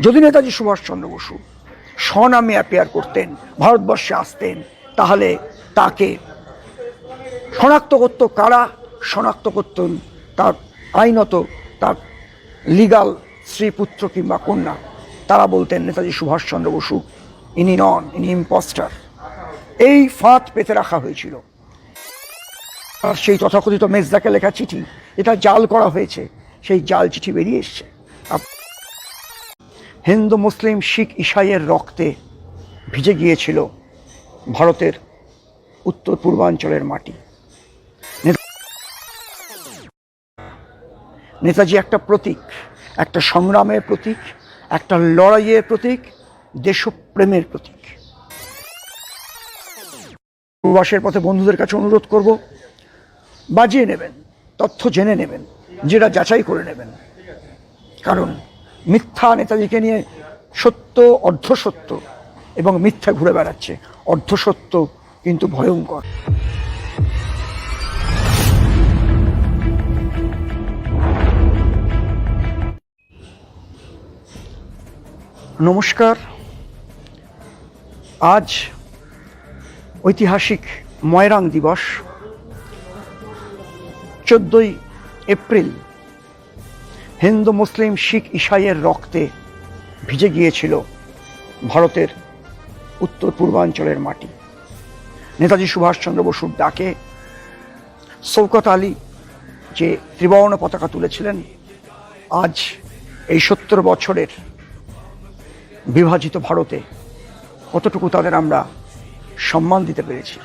যদি নেতাজি সুভাষচন্দ্র বসু স্বনামে অ্যাপিয়ার করতেন, ভারতবর্ষে আসতেন, তাহলে তাকে শনাক্ত করত কারা? শনাক্ত করতেন তার আইনত তার লিগাল স্ত্রী পুত্র কিংবা কন্যা। তারা বলতেন, নেতাজি সুভাষচন্দ্র বসু, ইনি নন, ইনি ইম্পস্টার এই ফাঁদ পেতে রাখা হয়েছিল। আর সেই তথাকথিত মেজদাকে লেখা চিঠি, এটা জাল করা হয়েছে। সেই জাল চিঠি বেরিয়ে এসছে। হিন্দু, মুসলিম, শিখ, ইসাইয়ের রক্তে ভিজে গিয়েছিল ভারতের উত্তর পূর্বাঞ্চলের মাটি। নেতাজি একটা প্রতীক, একটা সংগ্রামের প্রতীক, একটা লড়াইয়ের প্রতীক, দেশপ্রেমের প্রতীক। প্রবাসের পথে বন্ধুদের কাছে অনুরোধ করব, বাজিয়ে নেবেন, তথ্য জেনে নেবেন, যেটা যাচাই করে নেবেন। কারণ মিথ্যা নেতাজিকে নিয়ে সত্য, অর্ধসত্য এবং মিথ্যা ঘুরে বেড়াচ্ছে। অর্ধসত্য কিন্তু ভয়ঙ্কর। নমস্কার। আজ ঐতিহাসিক ময়রাং দিবস, চোদ্দই এপ্রিল। হিন্দু মুসলিম শিখ ইসাইয়ের রক্তে ভিজে গিয়েছিল ভারতের উত্তর পূর্বাঞ্চলের মাটি। নেতাজি সুভাষচন্দ্র বসুর ডাকে সৌকত আলী যে ত্রিবর্ণ পতাকা তুলেছিলেন, আজ এই সত্তর বছরের বিভাজিত ভারতে কতটুকু তাদের আমরা সম্মান দিতে পেরেছি?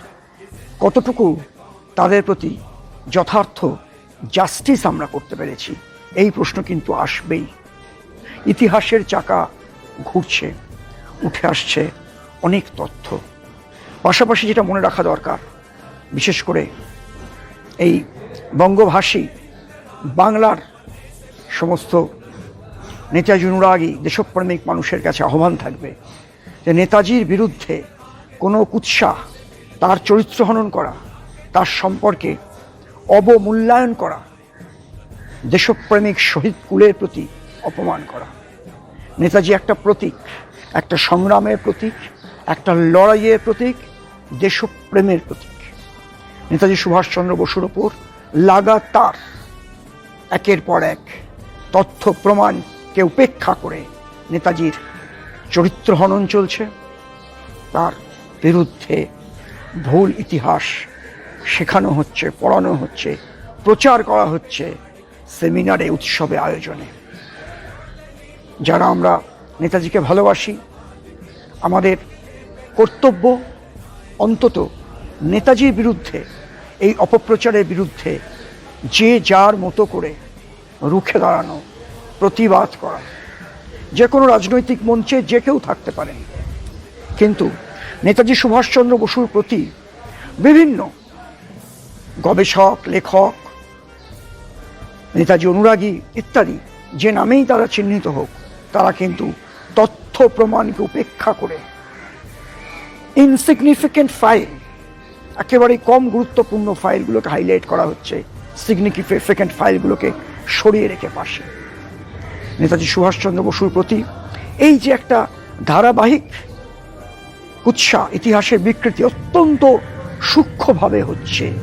কতটুকু তাদের প্রতি যথার্থ জাস্টিস আমরা করতে পেরেছি? এই প্রশ্ন কিন্তু আসবেই। ইতিহাসের চাকা ঘুরছে, উঠে আসছে অনেক তথ্য। পাশাপাশি যেটা মনে রাখা দরকার, বিশেষ করে এই বঙ্গভাষী বাংলার সমস্ত নেতাজি অনুরাগী দেশপ্রেমিক মানুষের কাছে আহ্বান থাকবে যে নেতাজির বিরুদ্ধে কোনো কুৎসা, তার চরিত্র হনন করা, তার সম্পর্কে অবমূল্যায়ন করা দেশপ্রেমিক শহীদ কুলের প্রতি অপমান করা। নেতাজি একটা প্রতীক, একটা সংগ্রামের প্রতীক, একটা লড়াইয়ের প্রতীক, দেশপ্রেমের প্রতীক। নেতাজি সুভাষচন্দ্র বসুর ওপর লাগাতার একের পর এক তথ্য প্রমাণকে উপেক্ষা করে নেতাজির চরিত্র হনন চলছে। তার বিরুদ্ধে ভুল ইতিহাস শেখানো হচ্ছে, পড়ানো হচ্ছে, প্রচার করা হচ্ছে। সেমিনারে উৎসবে আয়োজনে। যারা আমরা নেতাজিকে ভালোবাসি, আমাদের কর্তব্য অন্তত নেতাজির বিরুদ্ধে, এই অপপ্রচারের বিরুদ্ধে যে যার মতো করে রুখে দাঁড়ানো, প্রতিবাদ করা। যে কোনো রাজনৈতিক মঞ্চে যে কেউ থাকতে পারেন। কিন্তু নেতাজি সুভাষচন্দ্র বসুর প্রতি বিভিন্ন গবেষক, লেখক নেতাজি অনুরাগী ইত্যাদি, যে নামেই তারা চিহ্নিত হোক, তারা কিন্তু তথ্য প্রমাণকে উপেক্ষা করে। ইনসিগনিফিকেন্ট ফাইল একেবারে কম গুরুত্বপূর্ণ ফাইলগুলোকে হাইলাইট করা হচ্ছে সিগনিফিকেন্ট ফাইলগুলোকে সরিয়ে রেখে পাশে। নেতাজি সুভাষচন্দ্র বসুর প্রতি এই যে একটা ধারাবাহিক উৎসাহ, ইতিহাসের বিকৃতি অত্যন্ত সূক্ষ্মভাবে হচ্ছে।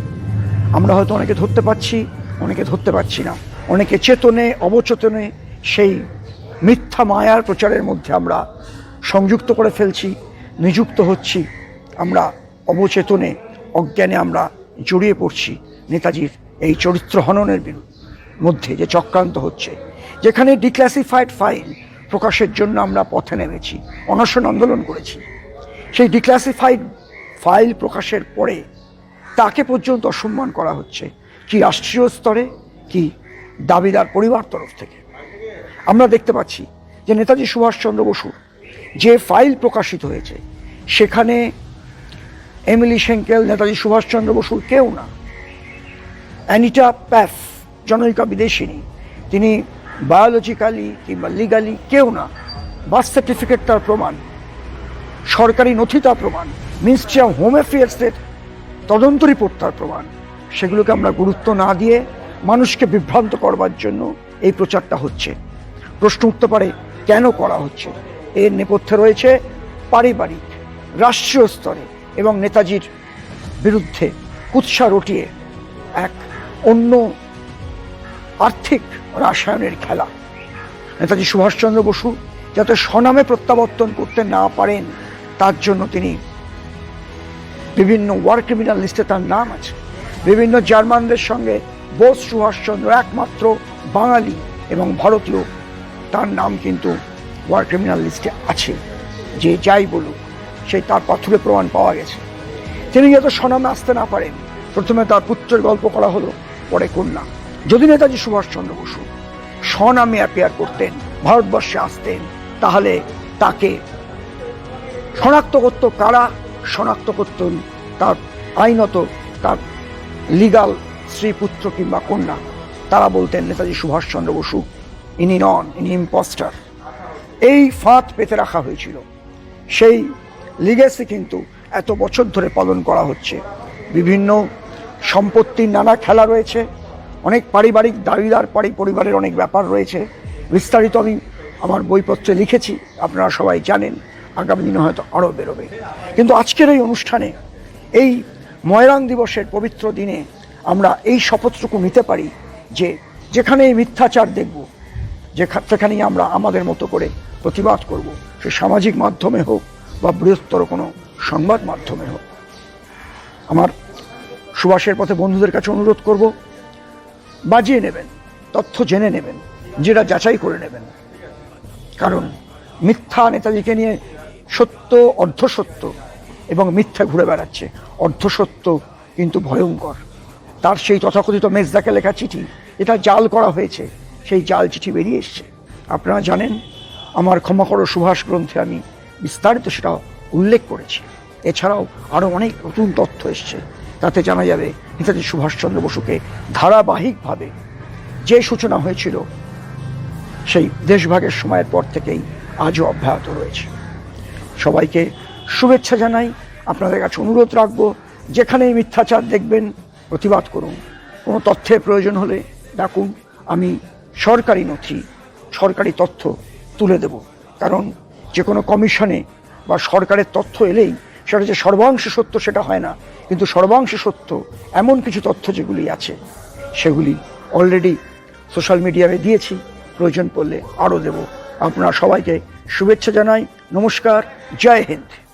আমরা হয়তো অনেকে ধরতে পারছি অনেকে ধরতে পারছি না। অনেকে চেতনে, অবচেতনে সেই মিথ্যা মায়ার প্রচারের মধ্যে আমরা সংযুক্ত করে ফেলছি, নিযুক্ত হচ্ছি, আমরা অবচেতনে, অজ্ঞানে আমরা জড়িয়ে পড়ছি নেতাজির এই চরিত্র হননের মধ্যে যে চক্রান্ত হচ্ছে। যেখানে ডিক্লাসিফাইড ফাইল প্রকাশের জন্য আমরা পথে নেমেছি, অনশন আন্দোলন করেছি। সেই ডিক্লাসিফাইড ফাইল প্রকাশের পরে তাকে পর্যন্ত অসম্মান করা হচ্ছে। কি রাষ্ট্রীয় স্তরে? কি? দাবিদার পরিবার তরফ থেকে। আমরা দেখতে পাচ্ছি যে নেতাজি সুভাষচন্দ্র বসু যে ফাইল প্রকাশিত হয়েছে, সেখানে এমিলি সেঙ্কেল, নেতাজি সুভাষচন্দ্র বসুর কেউ না। অ্যানিটা প্যাফ, জনৈকা বিদেশিনী, তিনি বায়োলজিক্যালি কিংবা লিগালি কেউ না। বার্থ সার্টিফিকেট তার প্রমাণ, সরকারি নথি তার প্রমাণ মিনিস্ট্রি অফ হোম অ্যাফেয়ার্সের তদন্ত রিপোর্ট তার প্রমাণ। সেগুলোকে আমরা গুরুত্ব না দিয়ে মানুষকে বিভ্রান্ত করবার জন্য এই প্রচারটা হচ্ছে। প্রশ্ন উঠতে পারে, কেন করা হচ্ছে? এর নেপথ্যে রয়েছে পারিবারিক, রাষ্ট্রীয় স্তরে এবং নেতাজির বিরুদ্ধে কুৎসা রটিয়ে এক অন্য আর্থিক রাসায়নের খেলা। নেতাজি সুভাষচন্দ্র বসু যাতে স্বনামে প্রত্যাবর্তন করতে না পারেন, তার জন্য তিনি বিভিন্ন ওয়ার ক্রিমিনাল লিস্টে তার নাম আছে। বিভিন্ন জার্মানদের সঙ্গে বোস সুভাষচন্দ্র একমাত্র বাঙালি এবং ভারতীয়। তার নাম কিন্তু ওয়ার ক্রিমিনাল লিস্টে আছে। যে যাই বলুক সেই তার পাথুরে প্রমাণ পাওয়া গেছে। তিনি যাতে স্বনামে আসতে না পারেন, প্রথমে তার পুত্রের গল্প করা হলো, পরে কন্যা। যদি নেতাজি সুভাষচন্দ্র বসু স্বনামে অ্যাপিয়ার করতেন, ভারতবর্ষে আসতেন, তাহলে তাকে শনাক্ত করত কারা? শনাক্ত করতেন তার আইনত তার লিগাল স্ত্রী পুত্র কিংবা কন্যা, তারা বলতেন, নেতাজি সুভাষচন্দ্র বসু, ইনি নন, ইনি ইম্পস্টার এই ফাঁদ পেতে রাখা হয়েছিল। সেই লিগেসি কিন্তু এত বছর ধরে পালন করা হচ্ছে। বিভিন্ন সম্পত্তির নানা খেলা রয়েছে, অনেক পারিবারিক দাবিদার, পারি পরিবারের অনেক ব্যাপার রয়েছে। বিস্তারিত আমি আমার বইপত্রে লিখেছি, আপনারা সবাই জানেন, আগামী দিনে হয়তো আরও বেরোবে। কিন্তু আজকের এই অনুষ্ঠানে, এই ময়রান দিবসের পবিত্র দিনে আমরা এই শপথটুকু নিতে পারি যে যেখানে এই মিথ্যাচার দেখব, যেখা- সেখানেই আমরা আমাদের মতো করে প্রতিবাদ করব। সে সামাজিক মাধ্যমে হোক বা বৃহত্তর কোনো সংবাদ মাধ্যমে হোক। আমার সুভাষের পথে বন্ধুদের কাছে অনুরোধ করব, বাজিয়ে নেবেন, তথ্য জেনে নেবেন যেটা যাচাই করে নেবেন। কারণ মিথ্যা নেতাজিকে নিয়ে সত্য, অর্ধসত্য এবং মিথ্যা ঘুরে বেড়াচ্ছে। অর্ধসত্য কিন্তু ভয়ঙ্কর। তার সেই তথাকথিত মেজদাকে লেখা চিঠি এটা জাল করা হয়েছে, সেই জাল চিঠি বেরিয়ে এসছে। আপনারা জানেন, আমার ক্ষমা করো সুভাষ গ্রন্থে আমি বিস্তারিত সেটা উল্লেখ করেছি। এছাড়াও আরও অনেক নতুন তথ্য এসছে। তাতে জানা যাবে, নেতাজি সুভাষচন্দ্র বসুকে ধারাবাহিকভাবে যে সূচনা হয়েছিল, সেই দেশভাগের সময়ের পর থেকেই আজও অব্যাহত রয়েছে। সবাইকে শুভেচ্ছা জানাই। আপনাদের কাছে অনুরোধ রাখব, যেখানেই মিথ্যাচার দেখবেন, প্রতিবাদ করুন। কোনো তথ্যের প্রয়োজন হলে ডাকুন। আমি সরকারি নথি, সরকারি তথ্য তুলে দেব। কারণ যে কোনো কমিশনে বা সরকারের তথ্য এলেই সেটা যে সর্বাংশ সত্য সেটা হয় না। কিন্তু সর্বাংশ সত্য এমন কিছু তথ্য যেগুলি আছে, সেগুলি অলরেডি সোশ্যাল মিডিয়ায় দিয়েছি। প্রয়োজন পড়লে আরও দেব। আপনারা সবাইকে শুভেচ্ছা জানাই। নমস্কার। জয় হিন্দ।